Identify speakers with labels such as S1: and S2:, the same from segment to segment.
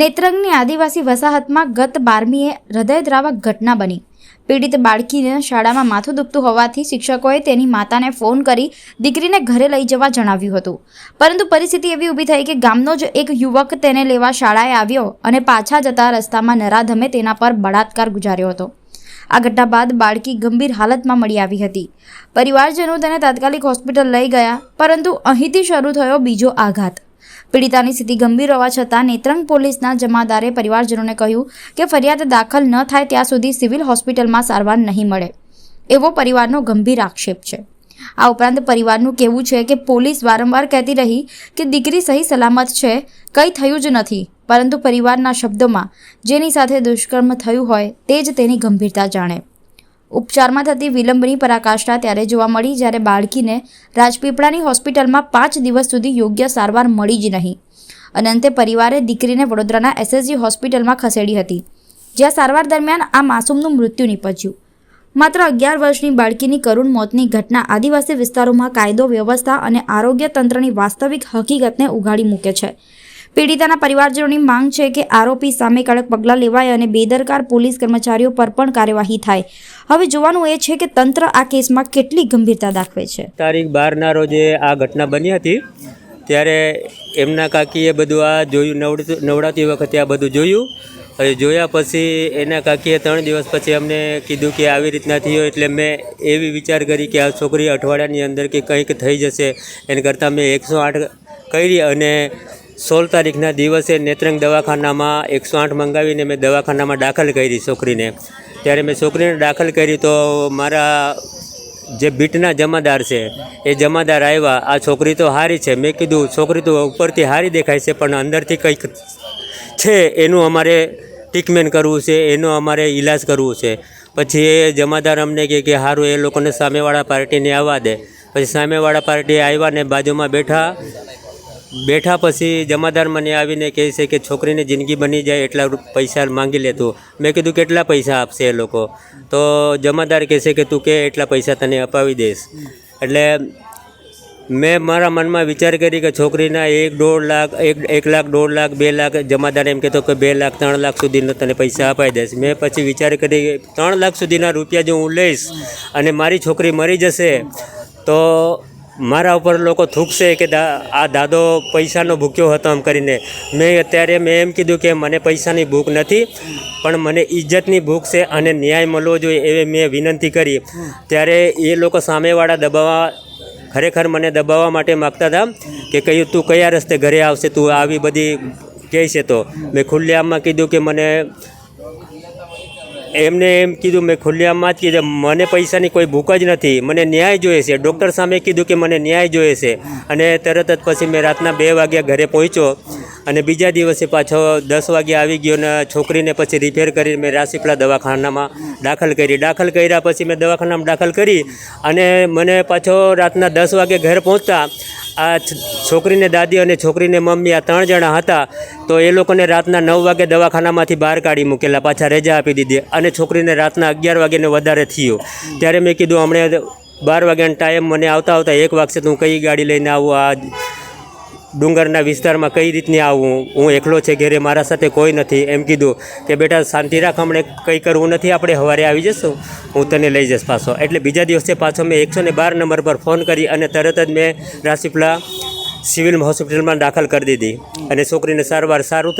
S1: નેત્રંગની આદિવાસી વસાહતમાં ગત બારમીએ હૃદયદ્રાવક ઘટના બની. પીડિત બાળકીને શાળામાં માથું દુખતું હોવાથી શિક્ષકોએ તેની માતાને ફોન કરી દીકરીને ઘરે લઈ જવા જણાવ્યું હતું. પરંતુ પરિસ્થિતિ એવી ઊભી થઈ કે ગામનો જ એક યુવક તેને લેવા શાળાએ આવ્યો અને પાછા જતા રસ્તામાં નરાધમે તેના પર બળાત્કાર ગુજાર્યો હતો. આ ઘટના બાદ બાળકી ગંભીર હાલતમાં મળી આવી હતી. પરિવારજનો તેને તાત્કાલિક હોસ્પિટલ લઈ ગયા, પરંતુ અહીંથી શરૂ થયો બીજો આઘાત. પીડિતાની સ્થિતિ ગંભીર હોવા છતાં નેત્રંગ પોલીસના જમાદારે પરિવારજનોને કહ્યું કે ફરિયાદ દાખલ ન થાય ત્યાં સુધી સિવિલ હોસ્પિટલમાં સારવાર નહીં મળે. એવો પરિવારનો ગંભીર આક્ષેપ છે. આ ઉપરાંત પરિવારનું કહેવું છે કે પોલીસ વારંવાર કહેતી રહી કે દીકરી સહી સલામત છે, કંઈ થયું જ નથી, પરંતુ પરિવારના શબ્દોમાં જેની સાથે દુષ્કર્મ થયું હોય તે જ તેની ગંભીરતા જાણે. ઉપચારમાં થતી વિલંબની પરાકાષ્ઠા ત્યારે જોવા મળી જ્યારે બાળકીને રાજપીપળાની હોસ્પિટલમાં પાંચ દિવસ સુધી યોગ્ય સારવાર મળી જ નહીં. અને અંતે પરિવારે દીકરીને વડોદરાના એસએસજી હોસ્પિટલમાં ખસેડી હતી, જ્યાં સારવાર દરમિયાન આ માસૂમનું મૃત્યુ નીપજ્યું. માત્ર અગિયાર વર્ષની બાળકીની કરુણ મોતની ઘટના આદિવાસી વિસ્તારોમાં કાયદો વ્યવસ્થા અને આરોગ્ય તંત્રની વાસ્તવિક હકીકતને ઉઘાડી મૂકે છે. પીડિતાના પરિવારજનોની માંગ છે કે આરોપી સામે કડક પગલાં લેવાય અને બેદરકાર પોલીસ કર્મચારીઓ પર પણ કાર્યવાહી થાય. હવે જોવાનું એ છે કે તંત્ર આ કેસમાં કેટલી ગંભીરતા દાખવે છે.
S2: તારીખ બારના રોજે આ ઘટના બની હતી. ત્યારે એમના કાકીએ બધું આ જોયું નવડતું વખતે આ બધું જોયું. હવે જોયા પછી એના કાકીએ ત્રણ દિવસ પછી અમને કીધું કે આવી રીતના થયો એટલે મેં એવી વિચાર કરી કે આ છોકરી અઠવાડિયાની અંદર કે કંઈક થઈ જશે. એને કરતાં મેં એકસો આઠ કરી અને સોળ તારીખના દિવસે નેત્રંગ દવાખાનામાં એકસો આઠ મંગાવીને મેં દવાખાનામાં દાખલ કરી છોકરીને. ત્યારે મેં છોકરીને દાખલ કરી તો મારા જે બીટના જમાદાર છે, એ જમાદાર આવ્યા. આ છોકરી તો હારી છે. મેં કીધું, છોકરી તો ઉપરથી હારી દેખાય છે, પણ અંદરથી કંઈક છે, એનું અમારે ટ્રીટમેન્ટ કરવું છે, એનો અમારે ઈલાજ કરવું છે. પછી એ જમાદાર અમને કહે કે સારું એ લોકોને સામેવાળા પાર્ટીને આવવા દે. પછી સામેવાળા પાર્ટી આવ્યા ને બાજુમાં બેઠા. બેઠા પછી જમાદાર મને આવીને કહે છે કે છોકરીની જિંદગી બની જાય એટલા પૈસા માંગી લેતું મેં કીધું, કેટલા પૈસા આપશે એ લોકો? તો જમાદાર કહે છે કે, તું કે એટલા પૈસા તને અપાવી દઈશ. એટલે મેં મારા મનમાં વિચાર કરી કે છોકરીના એક દોઢ લાખ, એક એક લાખ, દોઢ લાખ, બે લાખ, જમાદાર એમ કહેતો કે, બે લાખ, ત્રણ લાખ સુધીનો તને પૈસા અપાઈ દઈશ. મેં પછી વિચાર કરી ત્રણ લાખ સુધીના રૂપિયા જો હું લઈશ અને મારી છોકરી મરી જશે, તો મારા ઉપર લોકો થૂકશે કે આ દાદો પૈસાનો ભૂખ્યો હતો એમ કરીને. મેં અત્યારે મેં એમ કીધું કે મને પૈસાની ભૂખ નથી, પણ મને ઇજ્જતની ભૂખ છે અને ન્યાય મળવો જોઈએ એવી મેં વિનંતી કરી. ત્યારે એ લોકો સામેવાળા દબાવવા, ખરેખર મને દબાવવા માટે માગતા હતા કે કહ્યું તું કયા રસ્તે ઘરે આવશે, તું આવી બધી કહે છે તો. મેં ખુલ્લેઆમમાં કીધું કે મને એમને એમ કીધું, મેં ખુલ્લેઆમમાં જ કીધું મને પૈસાની કોઈ ભૂખ જ નથી, મને ન્યાય જોઈએ છે. ડૉક્ટર સામે કીધું કે, મને ન્યાય જોઈએ છે. અને તરત જ પછી મેં રાતના બે વાગ્યા ઘરે પહોંચ્યો અને બીજા દિવસે પાછો દસ વાગ્યા આવી ગયો ને છોકરીને પછી રિપેર કરી મેં રાસીપલા દવાખાનામાં દાખલ કરી. દાખલ કર્યા પછી મેં દવાખાનામાં દાખલ કરી અને મને પાછો રાતના દસ વાગે ઘરે પહોંચતા આ છોકરીને દાદી અને છોકરીને મમ્મી આ ત્રણ જણા હતા, તો એ લોકોને રાતના નવ વાગે દવાખાનામાંથી બહાર કાઢી મૂકેલા, પાછા રજા આપી દીધી અને છોકરીને રાતના અગિયાર વાગ્યાને વધારે થયું. ત્યારે મેં કીધું, હમણાં બાર વાગ્યાનો ટાઈમ મને આવતા આવતા એક વાગશે તો હું કઈ ગાડી લઈને આવું, આ ડુંગરના વિસ્તારમાં કઈ રીતની આવું હું એકલો છે ઘરે, મારા સાથે કોઈ નથી. એમ કીધું કે બેટા શાંતિ રાખ, હમણે કંઈ કરવું નથી, આપણે સવારે આવી જશું હું તને લઈ જઈશ પાછો. એટલે બીજા દિવસે પાછો મેં એકસો ને બાર નંબર પર ફોન કરી અને તરત જ મેં રાસીપલા સિવિલ હોસ્પિટલમાં દાખલ કરી દીધી. અને છોકરીને સારવાર સારું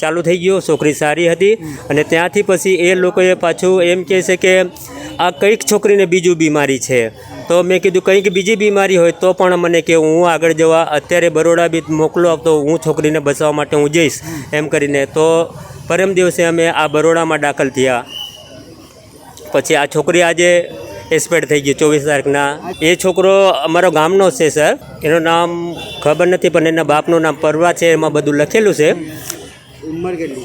S2: ચાલુ થઈ ગયું. છોકરી સારી હતી અને ત્યાંથી પછી એ લોકોએ પાછું એમ કહે છે કે આ કંઈક છોકરીને બીજું બીમારી છે. તો મેં કીધું કંઈક બીજી બીમારી હોય તો પણ મને કે હું આગળ જવા અત્યારે બરોડા બી મોકલો, તો હું છોકરીને બચાવવા માટે હું જઈશ, એમ કરીને. તો પરમ દિવસે અમે આ બરોડામાં દાખલ થયા. પછી આ છોકરી આજે એક્સપાયર થઈ ગઈ, ચોવીસ તારીખના. એ છોકરો અમારો ગામનો છે સર એનું નામ ખબર નથી, પણ એના બાપનું નામ પરવા છે, એમાં બધું લખેલું છે.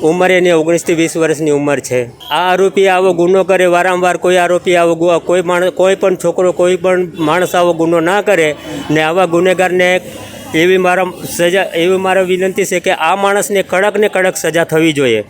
S2: ઉંમર એની ઓગણીસથી વીસ વર્ષની ઉંમર છે. આ આરોપી આવો ગુનો કરે, વારંવાર કોઈ આરોપી આવો કોઈ માણસ, કોઈ પણ છોકરો, કોઈ પણ માણસ આવો ગુનો ના કરે, ને આવા ગુનેગારને એવી મારા સજા, એવી મારા વિનંતી છે કે આ માણસને કડક ને કડક સજા થવી જોઈએ.